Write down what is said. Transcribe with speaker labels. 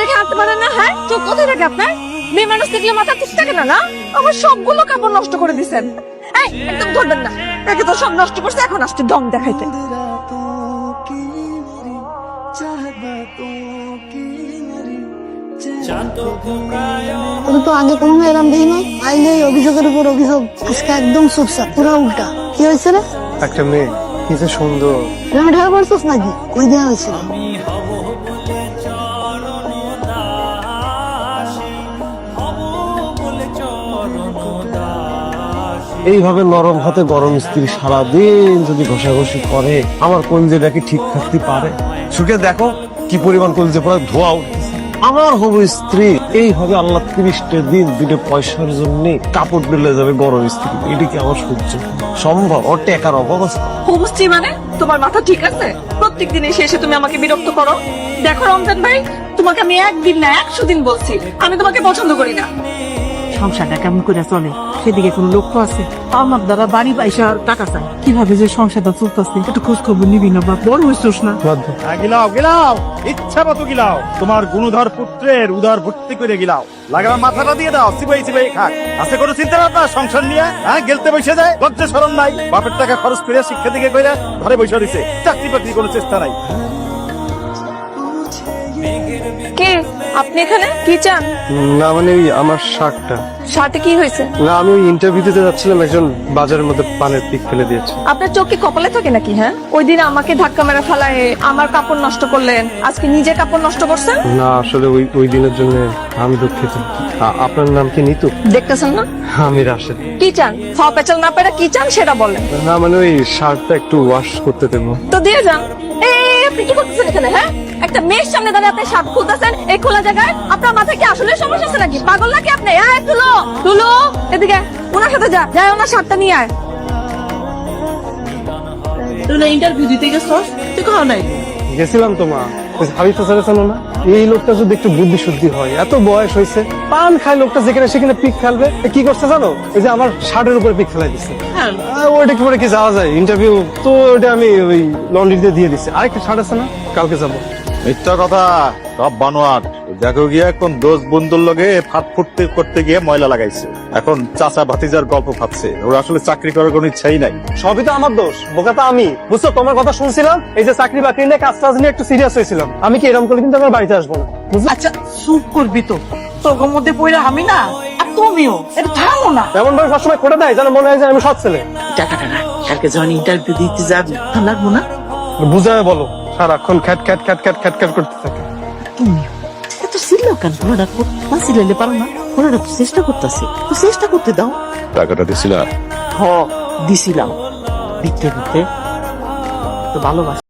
Speaker 1: দেখে হাঁটতে পারেন না হ্যাঁ? চোখ কোথায় থাকে আপনার? মেয়ে মানুষ দেখলে মাথা ঠিক থাকে না না? আমার সবগুলো কাপড় নষ্ট করে দিছেন। এই একদম ধরবেন না। একে তো সব নষ্ট করছে এখন আসছে দম দেখাইতে।
Speaker 2: ওটা তো আগে কোনো এরম দিই নাই। আইলে অভিযোগের উপর অভিযোগ। আজকে একদম চুপচাপ পুরো উল্টা। কি হয়েছে রে?
Speaker 3: একটা মেয়ে কি সুন্দর।
Speaker 2: ঢেকে পড়ছিস নাকি? কই দেওয়া হয়েছিল
Speaker 3: এইভাবে নরম হাতে গরম স্ত্রী সারাদিন যদি ঘষাঘষি করে আমার কলজেটা কি ঠিক থাকতে পারে? সুখে দেখো কি পরিমাণ কলজে পড়া ধোয়া। আমার হবু স্ত্রী এইভাবে আল্লাহ তিরিশটা দিন দুটো পয়সার জন্য কাপড় ডেলে যাবে গরম স্ত্রী। এটা কি আমার সহ্য সম্ভব? ওর টেকার অভাব আছে
Speaker 1: বুঝছি মানে? তোমার মাথা ঠিক আছে? প্রত্যেক দিন এসে এসে তুমি আমাকে বিরক্ত করো। দেখো রমজান ভাই তোমাকে আমি একদিন না একশো দিন বলছি। আমি তোমাকে পছন্দ করি না।
Speaker 4: সংসারটা কেমন করে চলে? সেদিকে কোনো লক্ষ্য আছে? আমার দ্বারা বাড়ি পয়সা টাকা চাই। কীভাবে যে সংসারটা চলতেছে একটু খোঁজ খবর নিবি না বা বড় হইছিস না।
Speaker 5: হ্যাঁ, গিলাও গিলাও। ইচ্ছা মতো গিলাও। তোমার গুণধর পুত্রের উদার ভর্তি করে গিলাও। লাগাবার মাথাটা দিয়ে দাও সিবাই সিবাই খাক। আছে কোনো চিন্তা ভাবনা সংসার নিয়ে? হ্যাঁ গেলতে বসে যায় লজ্জা সরম নাই। বাপের টাকা খরচ করে শিক্ষা দিকে কইরা ঘরে বসে দিছে চাকরি বাকরি কোনো চেষ্টা নাই।
Speaker 1: কে? আপনি এখানে? কি চান?
Speaker 3: না মানে ওই আমার
Speaker 1: শার্টে কি হয়েছে?
Speaker 3: না আমি ওই ইন্টারভিউ দিতে যাচ্ছিলাম একজন বাজারের মধ্যে পানের পিক ফেলে দিয়েছে।
Speaker 1: আপনার চোখ কি কপালে থাকে নাকি হ্যাঁ? ওই দিন আমাকে ধাক্কা মেরে ফেলায় আমার কাপড় নষ্ট করলেন। আজকে নিজে কাপড় নষ্ট করছেন?
Speaker 3: না আসলে ওই ওই দিনের জন্য আমি দুঃখিত। আ- আপনার নাম কি নিতু?
Speaker 1: দেখতেছেন না?
Speaker 3: আমি রাশেদ।
Speaker 1: কি চান? পেঁচাল না পেরে কি চান সেটা বলেন।
Speaker 3: না মানে ওই শার্টটা একটু ওয়াশ করতে দেবো।
Speaker 1: তো দিয়ে যান। এই আপনি কি করতেছেন এখানে হ্যাঁ? একটা মেয়ের সামনে দাঁড়িয়ে আপনি শার্ট খুলতেছেন এই খোলা জায়গায়? আপনার মাথায় কি আসলে সমস্যা আছে নাকি? পাগল নাকি আপনি? হ্যাঁ তুলো তুলো। এদিকে ওনার সাথে যা। যাই ওনার শার্টটা নিয়ে আয়।
Speaker 4: তুই না ইন্টারভিউ দিতে গেছ তুই কহ নাই?
Speaker 3: গেছিলাম তো মা। হাবিব চাচারে না। এই লোকটা যদি একটু বুদ্ধি শুদ্ধি হয় এত বয়স হয়েছে পান খায় লোকটা যেখানে সেখানে পিক ফেলবে। কি করছে জানো? ওই যে আমার শার্টের উপরে পিক ফেলাই দিচ্ছে আহ, ওইটা কি করে কি যাওয়া যায়? ইন্টারভিউ তো ওইটা আমি ওই লন্ড্রিতে দিয়ে দিচ্ছি আরেকটা শার্ট আছে না? কালকে যাব।
Speaker 5: মিথ্যা কথা। সব বানোয়াট। দেখো গিয়ে এখন দোষ বন্ধুর লগে ফাট ফুটতে করতে গিয়ে ময়লা লাগাইছে। এখন চাচা ভাতিজার গল্প ভাবছে। ওর আসলে চাকরি করার কোনো ইচ্ছাই নাই।
Speaker 3: সবই তো আমার দোষ। বোকা তো আমি। বুঝছ তোমার কথা শুনছিলাম এই যে চাকরি বাকরি নিয়ে কাজ টাজ নিয়ে একটু সিরিয়াস হয়েছিলাম। আমি কি এরকম করে কিন্তু আমার বাড়িতে আসব না? বুঝছ?
Speaker 4: আচ্ছা চুপ করবি তো। তোর মধ্যে পড়ে আমি না আর তুমিও। এটা থামো না।
Speaker 3: এমন ভাবে সবসময় করে দেয় যেন মনে হয় যে আমি সৎ ছেলে।
Speaker 4: টাকাটা না কালকে যখন ইন্টারভিউ দিতে যাবি লাগবো না?
Speaker 3: বুঝায় বলো। সারাক্ষণ খ্যাট খ্যাট খ্যাট খ্যাট খ্যাট খ্যাট করতে থাকে।
Speaker 4: তুমি এত সিল কেন? ঘোড়াটা না সিলাইলে পারো না? ঘোড়াটা তো চেষ্টা করতেছি। তো চেষ্টা করতে দাও।
Speaker 5: টাকাটা দিছিলা?
Speaker 4: হ দিছিলাম। দিতে দিতে তো ভালোবাসা।